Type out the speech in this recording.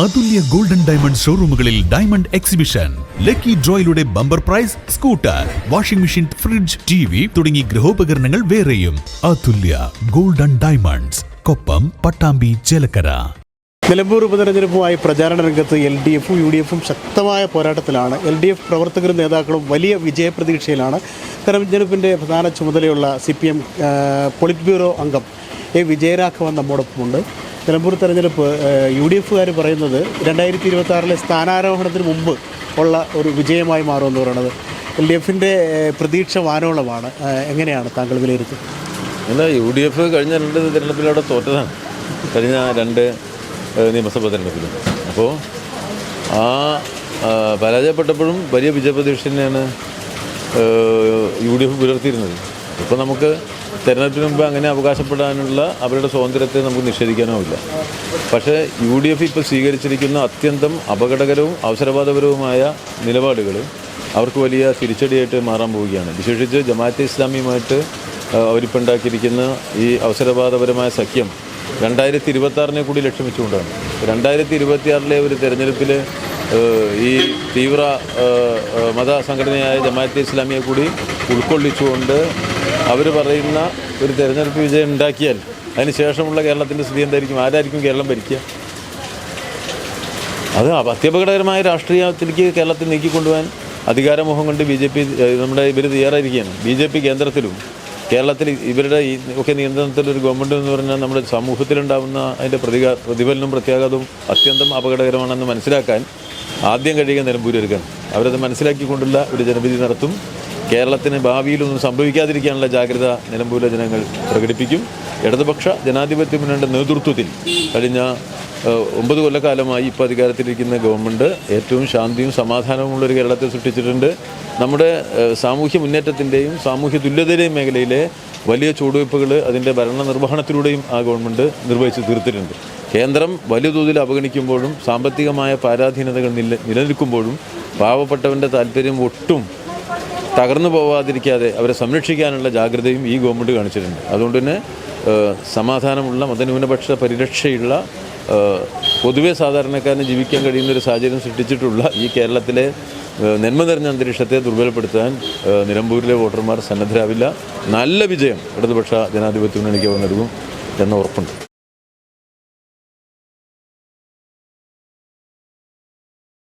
അതുല്യ golden diamond ഷോറൂമുകളിൽ diamond exhibition. Lucky ഡ്രോയിലൂടെ bumper prize scooter washing machine fridge T V തുടങ്ങി ഗൃഹോപകരണങ്ങൾ വേറെയും. Athulya golden diamonds Koppam Pattambi Chelakkara. Nilambur ഉപതെരഞ്ഞെടുപ്പുമായി പ്രചാരണ രംഗത്ത് എൽ ഡി എഫും യു ഡി എഫും ശക്തമായ പോരാട്ടത്തിലാണ്. എൽ ഡി എഫ് പ്രവർത്തകരും നേതാക്കളും വലിയ വിജയപ്രതീക്ഷയിലാണ്. തെരഞ്ഞെടുപ്പിന്റെ പ്രധാന ചുമതലയുള്ള C P M polit bureau അംഗം എ. വിജയരാഘവൻ നമ്മോടൊപ്പമുണ്ട്. നിലമ്പൂർ തെരഞ്ഞെടുപ്പ് യു ഡി എഫുകാർ പറയുന്നത് രണ്ടായിരത്തി ഇരുപത്തി ആറിലെ സ്ഥാനാരോഹണത്തിന് മുമ്പ് ഉള്ള ഒരു വിജയമായി മാറുമെന്ന് പറയുന്നത്. എൽ ഡി എഫിന്റെ പ്രതീക്ഷ വാനോളമാണ്. എങ്ങനെയാണ് താങ്കൾ വിലയിരുത്തുന്നത്? അല്ല യു ഡി എഫ് കഴിഞ്ഞ രണ്ട് തിരഞ്ഞെടുപ്പിലൂടെ തോറ്റതാണ്. കഴിഞ്ഞ രണ്ട് നിയമസഭാ തിരഞ്ഞെടുപ്പിലും. അപ്പോൾ ആ, പരാജയപ്പെട്ടപ്പോഴും വലിയ വിജയപ്രതീക്ഷ തന്നെയാണ് യു ഡി എഫ് പുലർത്തിയിരുന്നത്. ഇപ്പോൾ നമുക്ക് തെരഞ്ഞെടുപ്പിന് മുമ്പ് അങ്ങനെ അവകാശപ്പെടാനുള്ള അവരുടെ സ്വാതന്ത്ര്യത്തെ നമുക്ക് നിഷേധിക്കാനാവില്ല പക്ഷേ യു ഡി എഫ് ഇപ്പോൾ സ്വീകരിച്ചിരിക്കുന്ന അത്യന്തം അപകടകരവും അവസരവാദപരവുമായ നിലപാടുകൾ അവർക്ക് വലിയ തിരിച്ചടിയായിട്ട് മാറാൻ പോവുകയാണ്. വിശേഷിച്ച് ജമാഅത്തെ ഇസ്ലാമിയുമായിട്ട് അവരിപ്പുണ്ടാക്കിയിരിക്കുന്ന ഈ അവസരവാദപരമായ സഖ്യം രണ്ടായിരത്തി ഇരുപത്തി കൂടി ലക്ഷ്യം വെച്ചുകൊണ്ടാണ് രണ്ടായിരത്തി ഇരുപത്തി ആറിലെ ഒരു തെരഞ്ഞെടുപ്പിൽ ഈ തീവ്ര മത സംഘടനയായ ജമാഅത്തെ ഇസ്ലാമിയെ കൂടി ഉൾക്കൊള്ളിച്ചുകൊണ്ട് അവർ പറയുന്ന ഒരു തെരഞ്ഞെടുപ്പ് വിജയം ഉണ്ടാക്കിയാൽ അതിന് ശേഷമുള്ള കേരളത്തിന്റെ സ്ഥിതി എന്തായിരിക്കും? ആരായിരിക്കും കേരളം ഭരിക്കുക? അത് അത്യപകടകരമായ രാഷ്ട്രീയത്തിലേക്ക് കേരളത്തിൽ നീക്കിക്കൊണ്ടുപോകാൻ അധികാരമോഹം കൊണ്ട് ബി ജെ പി നമ്മുടെ ഇവർ തയ്യാറായിരിക്കുകയാണ്. ബി ജെ പി കേന്ദ്രത്തിലും കേരളത്തിൽ ഇവരുടെ ഈ ഒക്കെ നിയന്ത്രണത്തിലൊരു ഗവൺമെന്റ് എന്ന് പറഞ്ഞാൽ നമ്മുടെ സമൂഹത്തിലുണ്ടാകുന്ന അതിന്റെ പ്രതിക പ്രതിഫലനവും പ്രത്യാഘാതവും അത്യന്തം അപകടകരമാണെന്ന് മനസ്സിലാക്കാൻ ആദ്യം കഴിയുക നിലമ്പൂരെടുക്കാൻ അവരത് മനസ്സിലാക്കിക്കൊണ്ടുള്ള ഒരു ജനവിധി നടത്തും. കേരളത്തിന് ഭാവിയിലൊന്നും സംഭവിക്കാതിരിക്കാനുള്ള ജാഗ്രത നിലമ്പൂരിലെ ജനങ്ങൾ പ്രകടിപ്പിക്കും. ഇടതുപക്ഷ ജനാധിപത്യ മുന്നണിയുടെ നേതൃത്വത്തിൽ കഴിഞ്ഞ ഒമ്പത് കൊല്ലക്കാലമായി ഇപ്പോൾ അധികാരത്തിലിരിക്കുന്ന ഗവൺമെന്റ് ഏറ്റവും ശാന്തിയും സമാധാനവുമുള്ള ഒരു കേരളത്തെ സൃഷ്ടിച്ചിട്ടുണ്ട്. നമ്മുടെ സാമൂഹ്യ മുന്നേറ്റത്തിന്റെയും സാമൂഹ്യ തുല്യതയുടെയും മേഖലയിലെ വലിയ ചുവടുവയ്പ്പുകൾ അതിന്റെ ഭരണ നിർവഹണത്തിലൂടെയും ആ ഗവൺമെന്റ് നിർവഹിച്ച് തീർത്തിട്ടുണ്ട്. കേന്ദ്രം വലിയ തോതിൽ അവഗണിക്കുമ്പോഴും സാമ്പത്തികമായ പാരാധീനതകൾ നില നിലനിൽക്കുമ്പോഴും പാവപ്പെട്ടവന്റെ താല്പര്യം ഒട്ടും തകർന്നു പോവാതിരിക്കാതെ അവരെ സംരക്ഷിക്കാനുള്ള ജാഗ്രതയും ഈ ഗവൺമെന്റ് കാണിച്ചിട്ടുണ്ട്. അതുകൊണ്ട് തന്നെ സമാധാനമുള്ള മതന്യൂനപക്ഷ പരിരക്ഷയുള്ള പൊതുവെ സാധാരണക്കാരന് ജീവിക്കാൻ കഴിയുന്ന ഒരു സാഹചര്യം സൃഷ്ടിച്ചിട്ടുള്ള ഈ കേരളത്തിലെ നന്മ നിറഞ്ഞ അന്തരീക്ഷത്തെ ദുർബലപ്പെടുത്താൻ നിലമ്പൂരിലെ വോട്ടർമാർ സന്നദ്ധരാവില്ല. നല്ല വിജയം ഇടതുപക്ഷ ജനാധിപത്യ മുന്നണിക്ക് നൽകും എന്ന ഉറപ്പുണ്ട്.